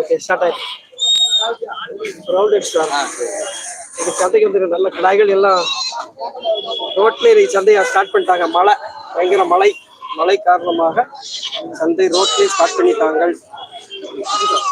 Okay start ஆயிடுச்சு. Round அடிச்சுட்டு இந்த சந்தைக்கு வந்து நல்ல கடாய்கள் எல்லாம் ரோட்ல இன்னைக்கு சந்தையை ஸ்டார்ட் பண்ணிட்டாங்க. மழை பயங்கர மழை. மழை காரணமாக சந்தை ரோட்லயே ஸ்டார்ட் பண்ணிட்டாங்க. பொங்கல்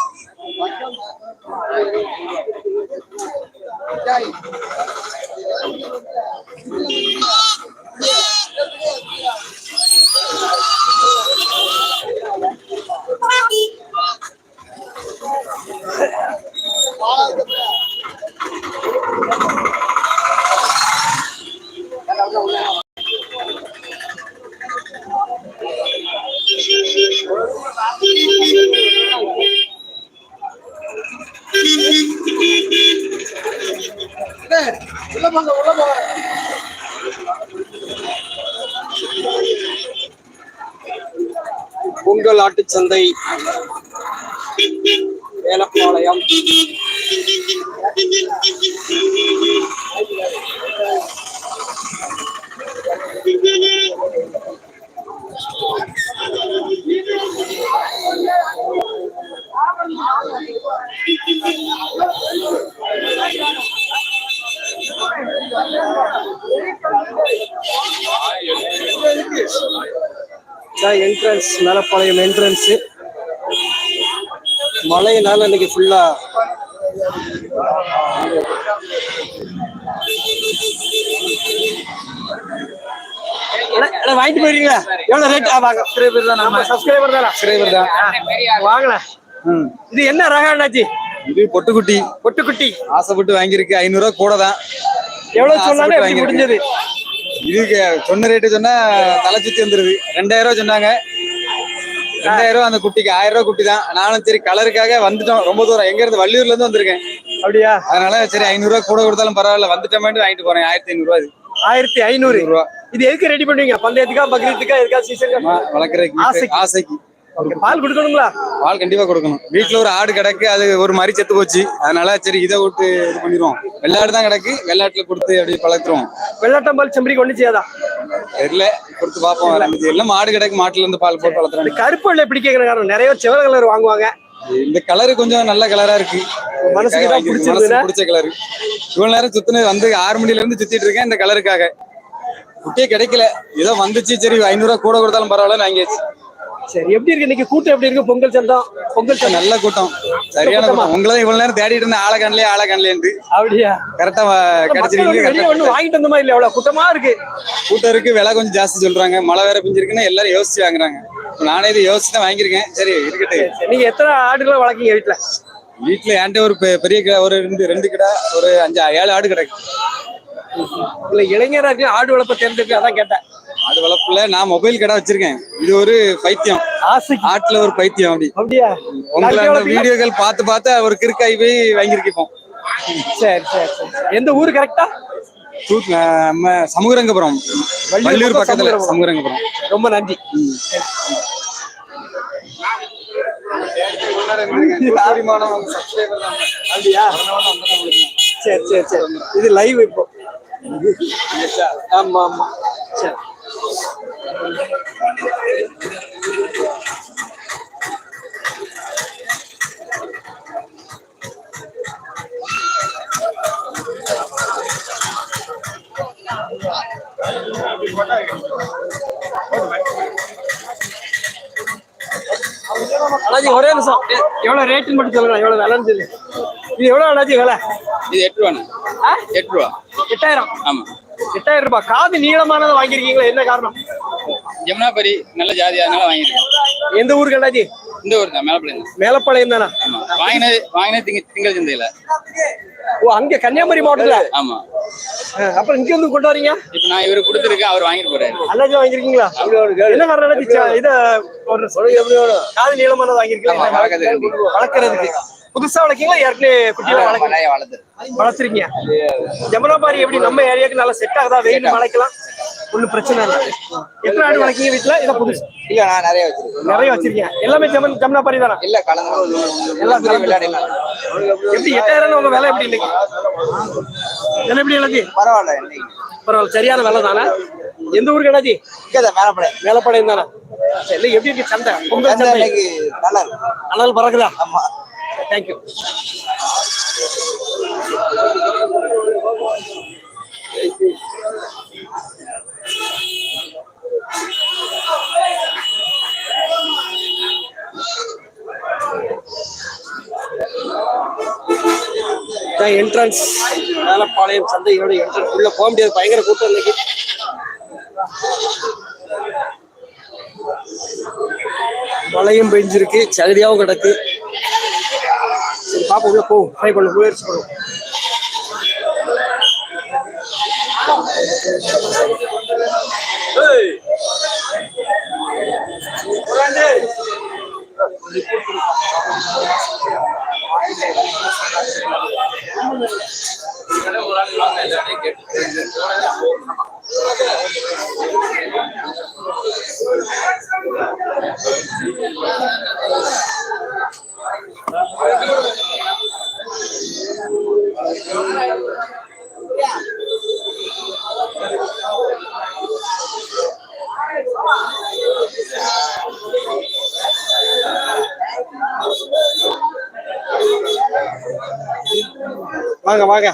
சந்தை வேலப்பாளையம் என்ட்ரன்ஸ் மேலப்பாளையம் என்ட்ரன்ஸ் மழையினால இன்னைக்கு ஃபுல்லா வாங்கிட்டு போயிருக்கீங்களா? எவ்வளவு ரேட் வாங்க. சப்ஸ்கிரைபர் தான் நம்ம. சப்ஸ்கிரைபர் தானா? சப்ஸ்கிரைபர் தான். வாங்கல ம். இது என்ன ரகம் அண்ணாச்சி இது பொட்டுக்குட்டி. பொட்டுக்குட்டி. ஆசைப்பட்டு வாங்கியிருக்கு. ஐநூறு ரூபா கூட தான். எவ்வளவு சொன்னாலும். முடிஞ்சது? இதுக்கு சொன்ன ரேட்டு சொன்னா தலை சுத்தி வந்துருது. ரெண்டாயிரம் ரூபா சொன்னாங்க. ரெண்டாயிரம் ரூபா அந்த குட்டிக்கு ஆயிரம் ரூபா குட்டி தான் நானும் சரி கலருக்காக வந்துட்டோம். ரொம்ப தூரம். எங்க இருந்து? வள்ளியூர்ல இருந்து வந்திருக்கேன். அப்படியா? அதனால சரி ஐநூறு ரூபா கூட கொடுத்தாலும் பரவாயில்ல. வந்துட்டோமேட்டு வாங்கிட்டு போறேன். ஆயிரத்தி ஐநூறு ரூபா ஆயிரத்தி ஐநூறு. ரூபா. இது எதுக்கு ரெடி பண்ணுவீங்க? பந்தயத்துக்கா பக்ரீத்துக்கா எதுக்கா சீசன் வளர்க்குறதுக்கு. ஆசைக்கு. பால் கொடுக்கணுங்களா? பால் கண்டிப்பா கொடுக்கணும். வீட்டுல ஒரு ஆடு கிடக்கு அது ஒரு மாதிரி செத்து போச்சு. அதனால சரி இதை விட்டு இது பண்ணிடுவோம். வெள்ளாடு தான் கிடக்கு வெள்ளாட்டுல கொடுத்து அப்படியே பழத்துருவோம் வெள்ளாட்டம்பால் செம்பரிக்கு ஒண்ணு செய்யாதா தெரியல கொடுத்து பார்ப்போம் எல்லாம் மாடு கிடக்கு மாட்டுல இருந்து பால் போட்டு வளர்த்துறாங்க கருப்பு வெள்ளை எப்படி கேட்கற காரணம்? நிறைய செவல கலர் வாங்குவாங்க. இந்த கலர் கொஞ்சம் நல்ல கலரா இருக்கு? மனசுக்கு பிடிச்ச கலர். இவ்வளவு நேரம் சுத்தினது வந்து ஆறு மணில இருந்து சுத்திட்டு இருக்கேன் இந்த கலருக்காக. குட்டியே கிடைக்கல. ஏதோ வந்துச்சு சரி ஐநூறு ரூபா கூட கொடுத்தாலும் பரவாயில்ல வாங்கியாச்சு. சரி எப்படி இருக்கு? இன்னைக்கு கூட்டம் எப்படி இருக்கு? பொங்கல் சந்தம் பொங்கல் சந்தம் நல்ல கூட்டம். சரியான கூட்டம். உங்களை இவ்வளவு நேரம் தேடிட்டு இருந்தேன். ஆளை காணலையே ஆளை அப்படியா? கரெக்டா கிடைச்சிருக்கீங்க ஒண்ணு வாங்கிட்டு வந்த மாதிரி இல்ல எவ்வளவு கூட்டமா இருக்கு. கூட்டம் இருக்கு. விலை கொஞ்சம் ஜாஸ்தி சொல்றாங்க. மழை வேற பிஞ்சிருக்குன்னு எல்லாரும் யோசிச்சு வாங்குறாங்க. நானே இது யோசிச்சு தான் வாங்கியிருக்கேன். சரி இருக்கட்டும். சரி, நீங்க எத்தனை ஆடுகளை வளர்க்கீங்க வீட்டுல வீட்டுல என்கிட்ட ஒரு பெரிய கிடா ஒரு ரெண்டு ரெண்டு கிடா ஒரு அஞ்சு ஏழு ஆடு கிடக்கு. இல்ல இளைஞரா இருக்கு ஆடு வளர்ப்ப தேர்ந்தெடுக்க அதான் கேட்டேன். ஆடு வளர்ப்புல நான் மொபைல் கடை வச்சிருக்கேன். இது ஒரு பைத்தியம். ஆட்டுல ஒரு பைத்தியம் அப்படி. அப்படியா? உங்களை நாளைக்கு அந்த வளர்ப்பீங்க? வீடியோக்கள் பார்த்து பார்த்து ஒரு கிறுக்காய் போய் வாங்கியிருக்கோம் சரி சரி சரி. எந்த ஊர் கரெக்டா நம்ம சமூகரங்கபுரம். வள்ளியூர் பக்கத்துல சமூகரங்கபுரம். ரொம்ப நன்றி. சரி. சரி சரி இது லைவ் இப்போ. ஆமா ஆமா. சரி. அண்ணாஜி ஒரே நிமிஷம். எவ்வளவு ரேட்டுன்னு மட்டும் சொல்லுங்க எவ்வளவு விலைன்னு சொல்லு. இது எவ்வளவு அண்ணாஜி விலை? இது எட்டு ரூபாண்ணே? எட்டு ரூபா. எட்டாயிரம். ஆமா. எட்டாயிரம் ரூபாய். காது நீளமானதை வாங்கியிருக்கீங்களா? என்ன காரணம்? ஜமுனாபரி நல்ல ஜாதி அதனால வாங்கியிருக்கேன். எந்த ஊருக்கு அண்ணாஜி இந்த ஊர் தான் மேலப்பள்ளி தான். மேலப்பாளையம் தானே? வாங்கினது வாங்கினது திங்க திங்கள் சந்தையில. ஓ அங்க கன்னியாகுமரி மாவட்டத்துல? ஆமா. அப்புறம் இங்க வந்து கொண்டு வரீங்க? இப்ப நான் இவரு கொடுத்துருக்கேன் அவர் வாங்கிட்டு போறாரு. அண்ணாஜி வாங்கிருக்கீங்களா என்ன காரணம் இத ஒரு காது நீளமானது வாங்கிருக்கீங்களா வளர்க்கறதுக்கு. புதுசா வளர்க்கீங்களா? ஏற்கனவே குட்டியில வளர்க்க வளர்த்துருக்கீங்க. ஜமுனாபாரி எப்படி? நம்ம ஏரியாவுக்கு நல்லா செட் ஆகுதா? வெயில் மழைக்கலாம் ஒண்ணும் பிரச்சனை இல்லை. எத்தனை ஆடு வளர்க்கீங்க வீட்டுல இதை புதுசு இல்ல நான் நிறைய வச்சிருக்கேன். நிறைய வச்சிருக்கீங்க. எல்லாமே ஜமன் ஜமுனாபாரி தானே? இல்ல கலந்து எல்லாம் எப்படி எட்டாயிரம் உங்க விலை எப்படி இன்னைக்கு? விலை எப்படி எனக்கு பரவாயில்ல பரவாயில்ல சரியான விலை தானே? எந்த ஊருக்கு இங்கதான் மேலப்பள்ளி வேலைப்பாளையம் தானே? சரி எப்படி இருக்கு சந்தை? பொங்கல் சந்தை நல்லா இருக்கு. அனல் பறக்குதா? ஆமா. தேங்க்யூ என்ட்ரன்ஸ் மேலப்பாளையம் சந்தையோட என்ட்ரன்ஸ் உள்ள போக முடியாது. பயங்கர கூட்டம் இன்னைக்கு. மழையும் பெஞ்சிருக்கு. சகதியாவும் கிடக்கு. Papo vio con ahí con los Warriors. Hey. வாங்க வாங்க.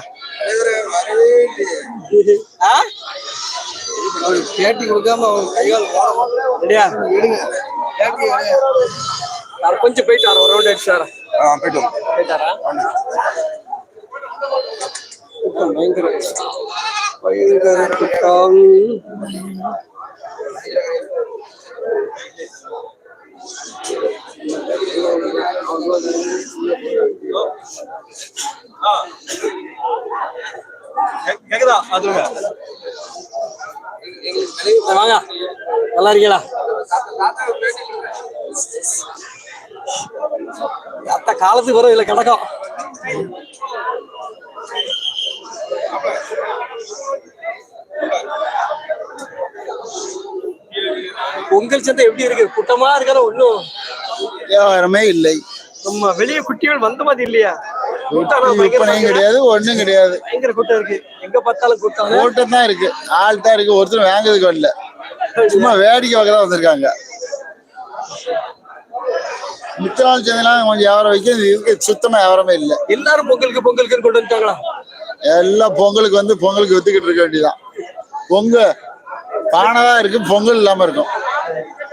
பேட்டி கொடுக்காம கையால் ரெடியா எடுங்க. அவர் கொஞ்சம் போயிட்டு ஒரு ரவுண்ட் வரேன். போயிட்டு போயிட்டாரா பயங்கர. பயங்கர கூட்டம். கேக்குதா வாங்க நல்லா இருக்கீங்களா அத்த காலத்துக்கு வரும் இல்ல கிடக்கும்? பொங்கல் சந்தை எப்படி இருக்கு கூட்டமா இருக்கார ஒண்ணும் வியாபாரமே இல்லை. நம்ம வெளிய குட்டிகள் வந்த மாதிரி இல்லையா? விற்பனையும் கிடையாது ஒண்ணும் கிடையாது. பயங்கர கூட்டம் இருக்கு. எங்க பார்த்தாலும் கூட்டம் கூட்டம் தான் இருக்கு. ஆள் தான் இருக்கு. ஒருத்தர் வாங்குறதுக்கு வரல. சும்மா வேடிக்கை பார்க்க தான் வந்திருக்காங்க. மித்த நாள் சேர்ந்தெல்லாம் கொஞ்சம் வியாபாரம் வைக்க சுத்தமா வியாபாரமே இல்லை. எல்லாரும் பொங்கலுக்கு பொங்கலுக்கு கொண்டு வந்துட்டாங்களா? எல்லாம் பொங்கலுக்கு வந்து பொங்கலுக்கு வித்துக்கிட்டு இருக்க வேண்டியதான் பொங்க பானதா இருக்கு பொங்கல் இல்லாம இருக்கும்.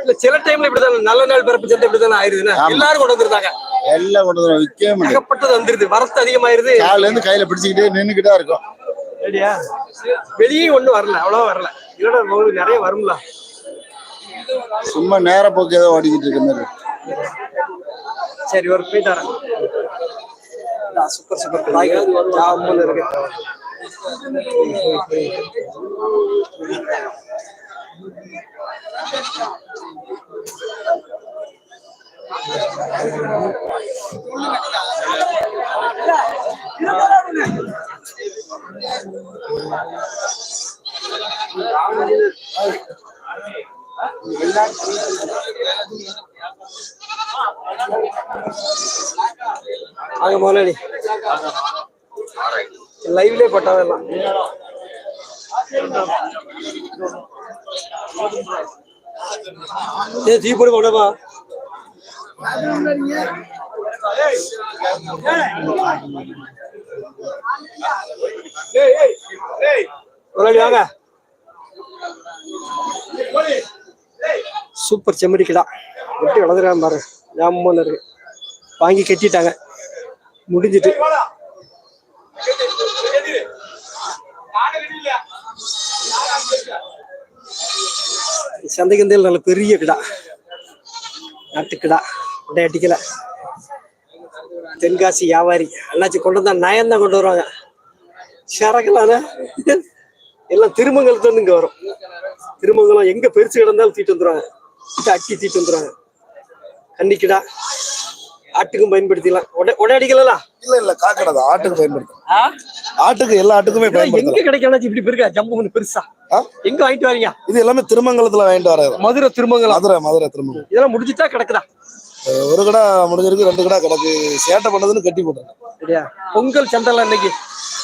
இல்ல சில டைம்ல இப்படிதான் நல்ல நாள் பிறப்பு சந்தை இப்படிதான் ஆயிருதுன்னா. எல்லாரும் கொண்டு வந்திருந்தாங்க. எல்லாம் கொண்டு வந்து விற்கவே முடியாது ஏகப்பட்டது வந்துருது. வரத்து அதிகமாயிருது. காலையில இருந்து கையில பிடிச்சிக்கிட்டே நின்னுக்கிட்டா இருக்கும். ரெடியா வெளியே ஒண்ணும் வரல. அவ்வளவா வரல. இதோட நிறைய வரும்ல. சும்மா நேர போக்கு ஏதோ ஓடிக்கிட்டு இருக்க மாதிரி. சரி ஒரு போயிட்டாரன் சூப்பர் சூப்பர் காய்கள் ஜாமுன்னு இருக்கு. ஆக முதலாளி. லைவ்லயே பட்டாவெல்லாம் ஏ தீ போடு போடமா முதலாளி வாங்க. சூப்பர் செம்மறி கிடா எப்படி வளர்ந்துறான் பாரு ஜாமன் இருக்கு. வாங்கி கட்டிட்டாங்க. முடிஞ்சிட்டு. சந்தைக்கந்தையில் நல்ல பெரிய கிடா. நாட்டுக்கிடா உடைய அடிக்கல. தென்காசி வியாபாரி. அண்ணாச்சி கொண்டு வந்தா நயம் தான் கொண்டு வருவாங்க. சரக்கலான எல்லாம் திருமங்கலத்துல இருந்து இங்க வரும். திருமங்கலம் எங்க பெருசு கிடந்தாலும் தீட்டு வந்துருவாங்க. அட்டி தீட்டு வந்துருவாங்க. கன்னிக்கிடா ஆட்டுக்கும் பயன்படுத்திக்கலாம் உடை உடை அடிக்கலாம் இல்ல இல்ல காக்கடை தான். ஆட்டுக்கு பயன்படுத்தும் ஆட்டுக்கு எல்லா ஆட்டுக்குமே எங்க பயன்படுத்தலாம். கிடைக்கலாம் இப்படி பெருக்கா? ஜம்பு பண்ணி பெருசா? எங்க வாங்கிட்டு வரீங்க? இது எல்லாமே திருமங்கலத்துல வாங்கிட்டு வராது மதுரை திருமங்கலம். மதுரை மதுரை திருமங்கலம். இதெல்லாம் முடிஞ்சுட்டா கிடக்குதா? ஒரு கடை முடிஞ்சிருக்கு ரெண்டு கடை கிடக்கு. சேட்டை பண்ணதுன்னு கட்டி போட்டாங்க பொங்கல் சந்தைலாம் இன்னைக்கு?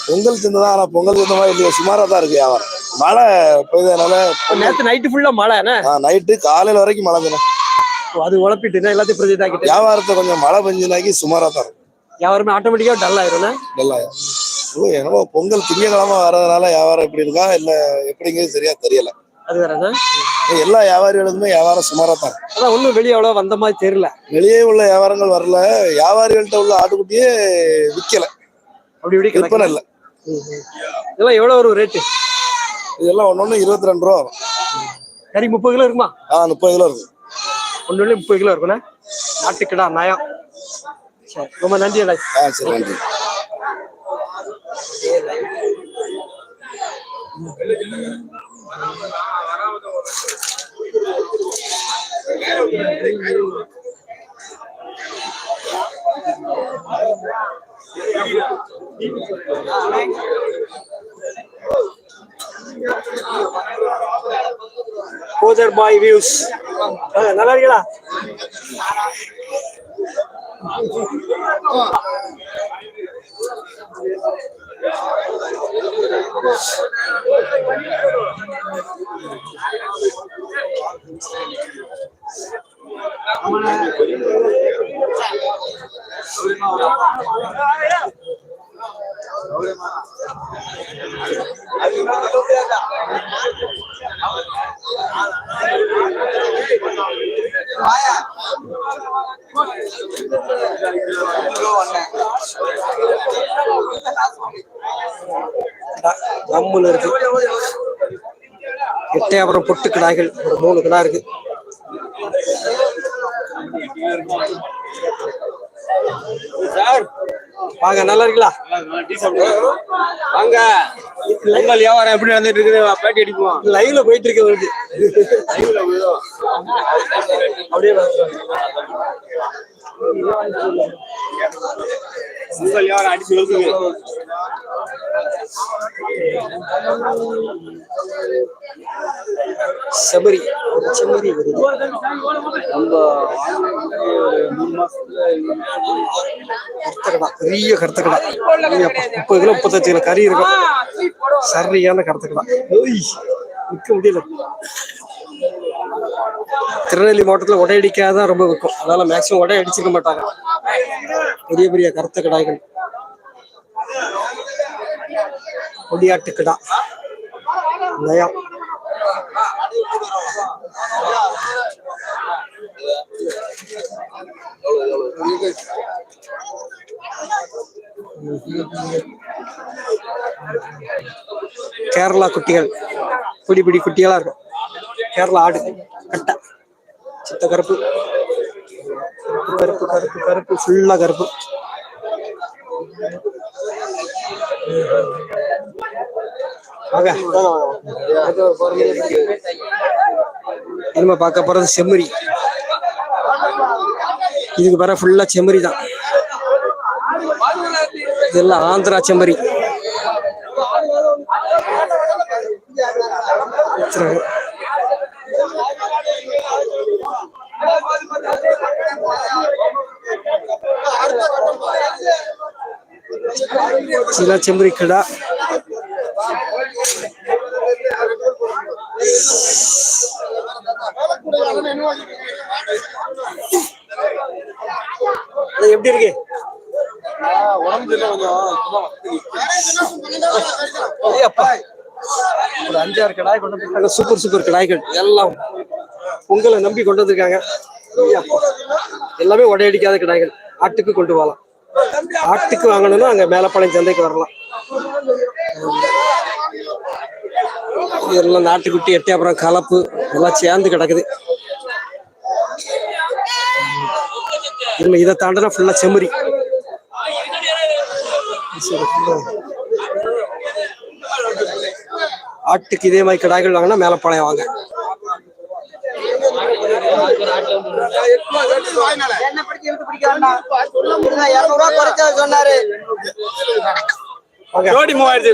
பொங்கல் சந்தை தான் ஆனா பொங்கல் சந்தை மாதிரி இல்லையா சுமாரா தான் இருக்கு வியாபாரம். மழை பெய்ததுனால நேத்து நைட்டு ஃபுல்லா மழை நைட்டு காலையில வரைக்கும் மழை தானே. அது உழப்பிட்டு எல்லாத்தையும் பிரதி ஆக்கிட்டு வியாபாரத்தை கொஞ்சம் மழை பெஞ்சினாக்கி சுமாரா தான் இருக்கும். யாருமே ஆட்டோமேட்டிக்கா டல் ஆயிரும்னா நல்லாயா ஓ என்னமோ பொங்கல் திங்கக்கிழமை வர்றதுனால வியாபாரம் எப்படி இருக்கா இல்ல எப்படிங்கிறது சரியா தெரியல. அது வேறண்ணா எல்லா வியாபாரிகளுக்குமே வியாபாரம் சுமாரா தான். அதான் ஒண்ணும் வெளியே அவ்வளவு வந்த மாதிரி தெரியல. வெளியே உள்ள வியாபாரங்கள் வரல வியாபாரிகள்ட்ட உள்ள ஆட்டுக்குட்டியே விக்கல. அப்படி இப்படி விற்பனை இல்ல. இதெல்லாம் எவ்வளவு ஒரு ரேட்டு இதெல்லாம் ஒன்னொன்னு இருபத்தி ரெண்டு ரூபா வரும். கறி முப்பது கிலோ இருக்குமா? ஆ முப்பது கிலோ இருக்கும். ஒன்று முப்பது கிலோ இருக்குண்ணே நாட்டுக்கடா நயம். சரி ரொம்ப நன்றி அண்ணா. ஆ சரி நன்றி. கோதர் பாய் வியூஸ் நல்லா இருக்கீங்களா நம்மள இருக்கு. எட்டே அப்புறம் பொட்டு கிடாய்கள். ஒரு மூணு கிடா இருக்கு. வாங்க நல்லா இருக்கீங்களா? வாங்க. பொங்கல் வியாபாரம் எப்படி நடந்துட்டு இருக்குது? பேட்டி அடிப்போம். லைவ்ல போயிட்டு இருக்கு வருது அப்படியே பொங்கல் வியாபாரம் அடிச்சு செபரி சபரி ஒரு செம்மறி வருது. கருத்தக்கடா பெரிய கருத்தக்கடா முப்பது கிலோ முப்பத்தஞ்சு கிலோ கறி இருக்கும் சரியான கருத்தக்கடா ஓய் விற்க முடியல. திருநெல்வேலி மாவட்டத்துல உடை அடிக்காதான் ரொம்ப விற்கும் அதனால மேக்சிமம் உடை அடிச்சிருக்க மாட்டாங்க. பெரிய பெரிய கருத்த கடாய்கள் கொடியாட்டுக்கு தான் நயம். கேரளா குட்டிகள். பிடி பிடி குட்டிகளா இருக்கும். கேரளா ஆடு. கட்டை. சித்த கருப்பு. கருப்பு கருப்பு கருப்பு ஃபுல்லா கருப்பு. நம்ம பார்க்க போறது செம்மறி. இதுக்கு பிறகு ஃபுல்லா செம்மறி தான். இதெல்லாம் ஆந்திரா செம்மறி. சில செம்மறி கிடா. அது எப்படி இருக்கு? ஒரு அஞ்சாறு கடாய் கொண்டு வந்திருக்காங்க சூப்பர் சூப்பர் கடாய்கள். எல்லாம் பொங்கலை நம்பி கொண்டு வந்திருக்காங்க. எல்லாமே உடையடிக்காத கடாய்கள். ஆட்டுக்கு கொண்டு போகலாம். ஆட்டுக்கு வாங்கணும்னா அங்க மேலப்பாளையம் சந்தைக்கு வரலாம். இதெல்லாம் நாட்டுக்குட்டி எட்டே அப்புறம் கலப்பு எல்லாம் சேர்ந்து கிடக்குது. இனிமே இதை தாண்டினா ஃபுல்லா செம்மறி. ஆட்டுக்கு இதே மாதிரி கிடாய்கள் வாங்கினா மேலப்பாளையம் வாங்க. என்ன பிடிச்சி இழுத்து பிடிக்காண்டா குறைச்சா சொன்னாரு ஜோடி மூவாயிரத்தி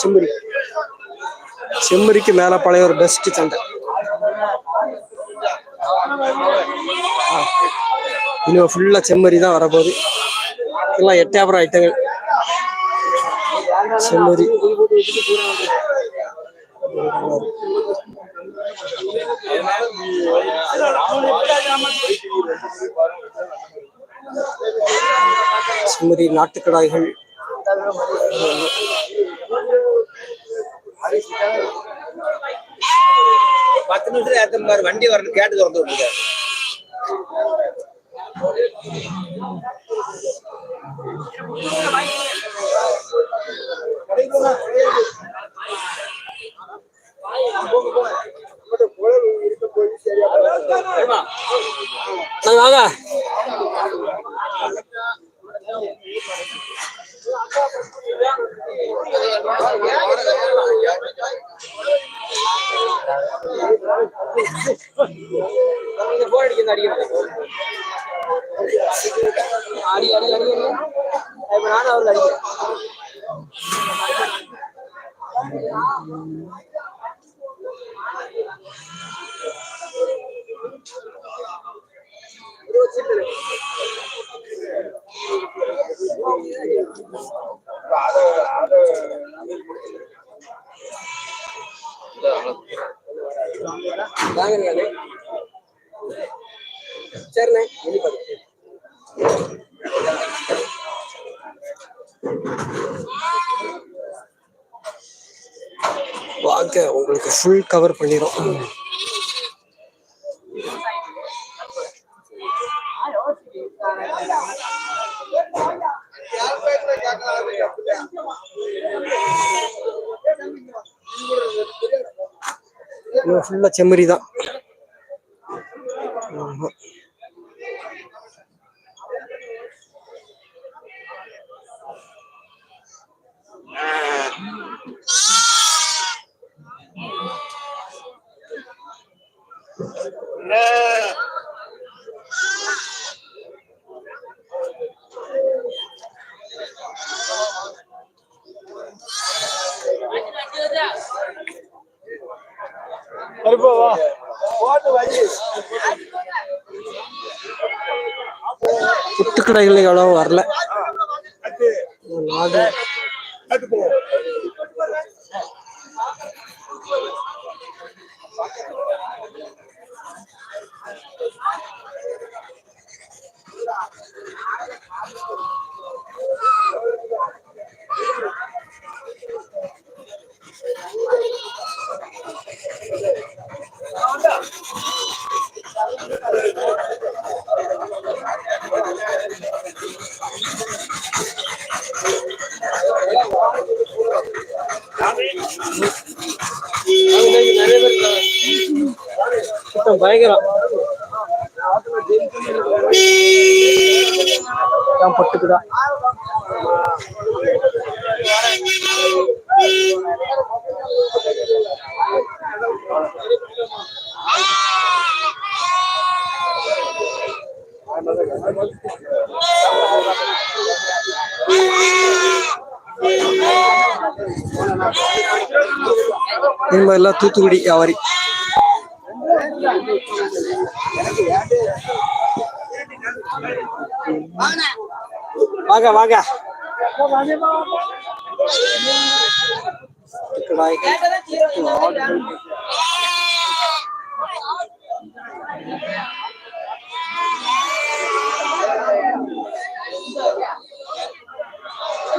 செம்மறி செம்மறிக்கு ஒரு பெஸ்ட் சண்டை. இன்னும் ஃபுல்லா செம்மறி தான் வரப்போகுது. எல்லாம் எட்டாபுரம் ஐட்டங்கள். செம்மறி. செம்மறி நாட்டுக்கடாய்கள். பத்து நிமிஷத்துல ஏத்த மாதிரி வண்டி வரணும் கேட்டு திறந்து விட்டுருக்க வாங்க வாங்க சரிண்ணே எண்ணி வாங்க உங்களுக்கு ஃபுல் கவர் பண்ணிடும் ஃபுல்லா செம்மறி தான். ஆமா. புட்டுக்கடைகள் எவ்வளவு வரல. நாடு ஆட்டம் பயங்கரம் தான் பட்டுக்குடா இந்த தூத்துக்குடி வியாபாரி வாங்க வாங்க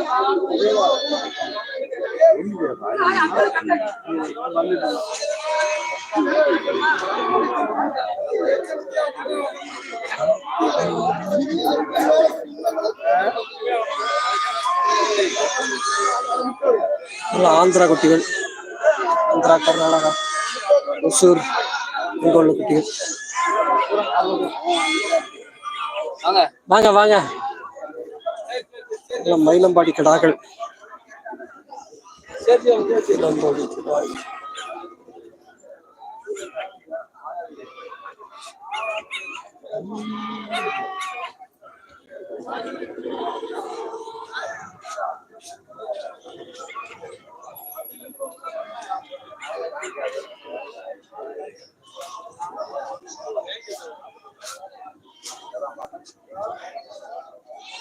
Thank you. எல்லாம் ஆந்திரா குட்டிகள். ஆந்திரா கர்நாடகா ஒசூர் இங்க உள்ள குட்டிகள். வாங்க வாங்க. வாங்க Mayilampadi கடாக்கள். Thank you. Thank you.